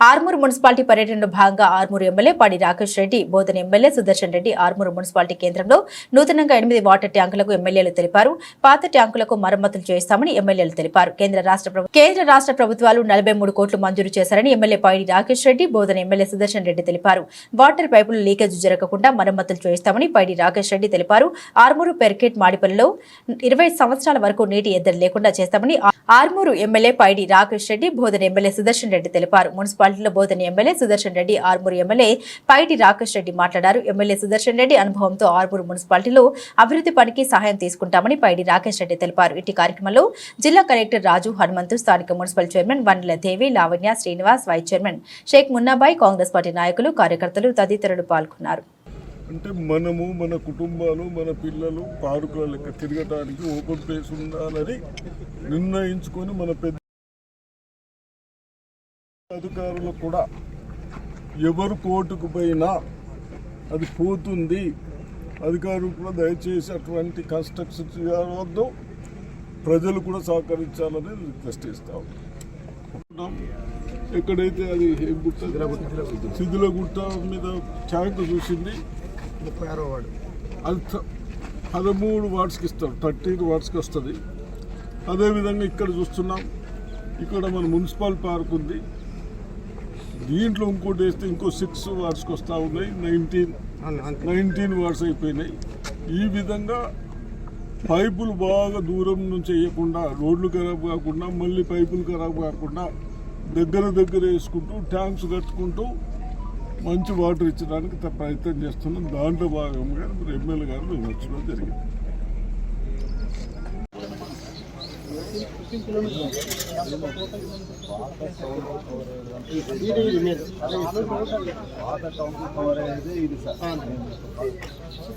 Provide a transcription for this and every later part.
Armoor municipality పర్యటనలో భాగంగా Armoor MLA పాడి రాకేష్ రెడ్డి బోధన ఎమ్మెల్యే సుదర్శన్ రెడ్డి ఆర్మూరు మున్సిపాలిటీ కేంద్రంలో నూతనంగా ఎనిమిది వాటర్ ట్యాంకులకు ఎమ్మెల్యేలు తెలిపారు. పాత ట్యాంకులకు మరమ్మతులు చేస్తామని ఎమ్మెల్యేలు తెలిపారు. కేంద్ర రాష్ట్ర కేంద్ర రాష్ట్ర ప్రభుత్వాలు నలభై మూడు కోట్లు మంజూరు చేశారని ఎమ్మెల్యే పాడి రాకేష్ రెడ్డి బోధన ఎమ్మెల్యే సుదర్శన్ రెడ్డి తెలిపారు. వాటర్ పైపులు లీకేజ్ జరగకుండా మరమ్మతులు చేస్తామని పైడి రాకేష్ రెడ్డి తెలిపారు. ఆర్మూరు పెర్కెట్ మాడిపల్లిలో ఇరవై సంవత్సరాల వరకు నీటి ఎద్దడి లేకుండా చేస్తామని ఆర్మూరు ఎమ్మెల్యే పైడి రాకేష్ రెడ్డి బోధన ఎమ్మెల్యే సుదర్శన్ రెడ్డి తెలిపారు. మున్సిపాలిటీలో బోధన ఎమ్మెల్యే సుదర్శన్ రెడ్డి ఆర్మూరు ఎమ్మెల్యే పైటి రాకేష్ రెడ్డి మాట్లాడారు. ఎమ్మెల్యే సుదర్శన్ రెడ్డి అనుభవంతో ఆర్మూరు మున్సిపాలిటీలో అభివృద్ధి పనికి సహాయం తీసుకుంటామని పైడి రాకేష్ రెడ్డి తెలిపారు. ఇటు కార్యక్రమంలో జిల్లా కలెక్టర్ రాజు హనుమంతు స్థానిక municipal chairman Vannula Devi Lavanya Srinivas vice chairman Sheikh Munnabai Congress party నాయకులు కార్యకర్తలు తదితరులు పాల్గొన్నారు. అంటే మనము మన కుటుంబాలు మన పిల్లలు పార్కుల లెక్క తిరగటానికి ఓపెన్ ప్లేస్ ఉండాలని నిర్ణయించుకొని మన పెద్ద అధికారులు కూడా ఎవరు కోర్టుకు పోయినా అది పోతుంది. అధికారులు కూడా దయచేసి అటువంటి కన్స్ట్రక్షన్ చేయవద్దు. ప్రజలు కూడా సహకరించాలని రిక్వెస్ట్ ఇస్తాం ఎక్కడైతే అది గుట్ట సిద్ధుల గుట్ట మీద ట్యాంక్ చూసింది. ముప్పై ఆరో అది పదమూడు వాట్స్కి ఇస్తారు. థర్టీన్ వాట్స్కి వస్తుంది. అదేవిధంగా ఇక్కడ చూస్తున్నాం. ఇక్కడ మన మున్సిపల్ పార్క్ ఉంది. దీంట్లో ఇంకోటి వేస్తే ఇంకో సిక్స్ వాట్స్కి వస్తూ ఉన్నాయి. నైన్టీన్ నైన్టీన్ వాట్స్ అయిపోయినాయి. ఈ విధంగా పైపులు బాగా దూరం నుంచి వేయకుండా రోడ్లు ఖరాబ్ కాకుండా మళ్ళీ పైపులు ఖరాబ్ కాకుండా దగ్గర దగ్గర వేసుకుంటూ ట్యాంక్స్ కట్టుకుంటూ మంచి వాటర్ ఇచ్చడానికి ప్రయత్నం చేస్తున్నాం. దాంట్లో భాగంగా ఎమ్మెల్యే గారు మేము జరిగింది.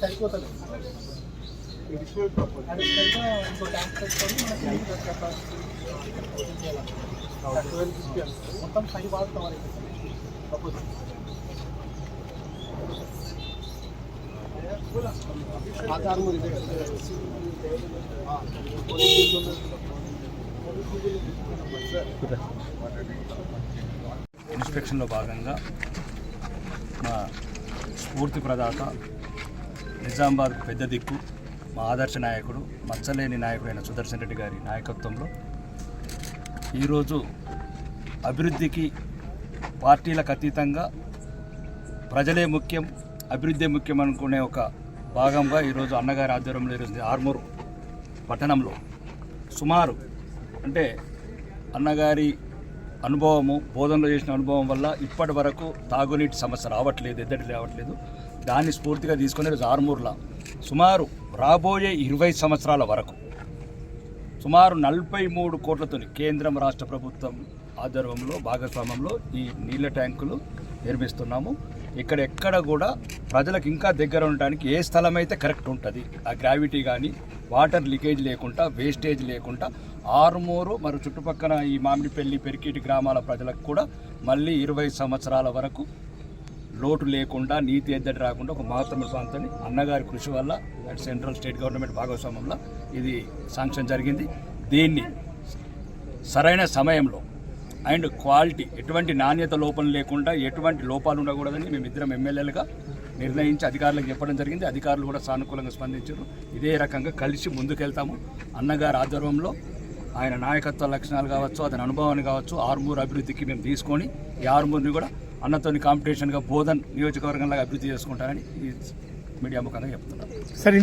సరిపోతుంది అడిషనల్గా ఇంకో ట్యాంక్ పెట్టుకొని మనకి నీళ్ళు వచ్చే మొత్తం ఫైవ్ బాల్ కవర్ అవుతుంది సపోజ్ ఆధార్ మురి ఇన్స్పెక్షన్లో భాగంగా మా స్ఫూర్తి ప్రదాత నిజామాబాద్ పెద్ద దిక్కు మా ఆదర్శ నాయకుడు మచ్చలేని నాయకుడైన సుదర్శన్ రెడ్డి గారి నాయకత్వంలో ఈరోజు అభివృద్ధికి పార్టీలకు అతీతంగా ప్రజలే ముఖ్యం అభివృద్ధి ముఖ్యం అనుకునే ఒక భాగంగా ఈరోజు అన్నగారి ఆధ్వర్యంలో ఈరోజు ఆర్మూర్ పట్టణంలో సుమారు అంటే అన్నగారి అనుభవము బోధనలో చేసిన అనుభవం వల్ల ఇప్పటి వరకు తాగునీటి సమస్య రావట్లేదు ఎద్దడి రావట్లేదు. దాన్ని స్ఫూర్తిగా తీసుకునే ఈరోజు సుమారు రాబోయే ఇరవై సంవత్సరాల వరకు సుమారు నలభై మూడు కోట్లతో కేంద్రం రాష్ట్ర ప్రభుత్వం ఆధ్వర్యంలో భాగస్వామ్యంలో ఈ నీళ్ళ ట్యాంకులు నిర్మిస్తున్నాము. ఇక్కడ ఎక్కడ కూడా ప్రజలకు ఇంకా దగ్గర ఉండడానికి ఏ స్థలం అయితే కరెక్ట్ ఉంటుంది. ఆ గ్రావిటీ కానీ వాటర్ లీకేజ్ లేకుండా వేస్టేజ్ లేకుండా ఆరుమూరు మరి చుట్టుపక్కల ఈ మామిడిపల్లి పెరికేటి గ్రామాల ప్రజలకు కూడా మళ్ళీ ఇరవై సంవత్సరాల వరకు లోటు లేకుండా నీతి ఎద్దడి రాకుండా ఒక మహత్తమ ప్రాంతాన్ని అన్నగారి కృషి వల్ల అటు సెంట్రల్ స్టేట్ గవర్నమెంట్ భాగస్వామ్యంలో ఇది శాంక్షన్ జరిగింది. దీన్ని సరైన సమయంలో అండ్ క్వాలిటీ ఎటువంటి నాణ్యత లోపం లేకుండా ఎటువంటి లోపాలు ఉండకూడదని మేమిద్దరం ఎమ్మెల్యేలుగా నిర్ణయించి అధికారులకు చెప్పడం జరిగింది. అధికారులు కూడా సానుకూలంగా స్పందించారు. ఇదే రకంగా కలిసి ముందుకెళ్తాము. అన్నగారి ఆధ్వర్యంలో ఆయన నాయకత్వ లక్షణాలు కావచ్చు అతని అనుభవాన్ని కావచ్చు ఆర్మూర్ అభివృద్ధికి మేము తీసుకొని ఈ ఆర్మూర్ని కూడా అన్నతోని కాంపిటీషన్గా బోధన్ నియోజకవర్గంలాగా అభివృద్ధి చేసుకుంటానని ఈ మీడియా ముఖంగా చెప్తున్నాను సరే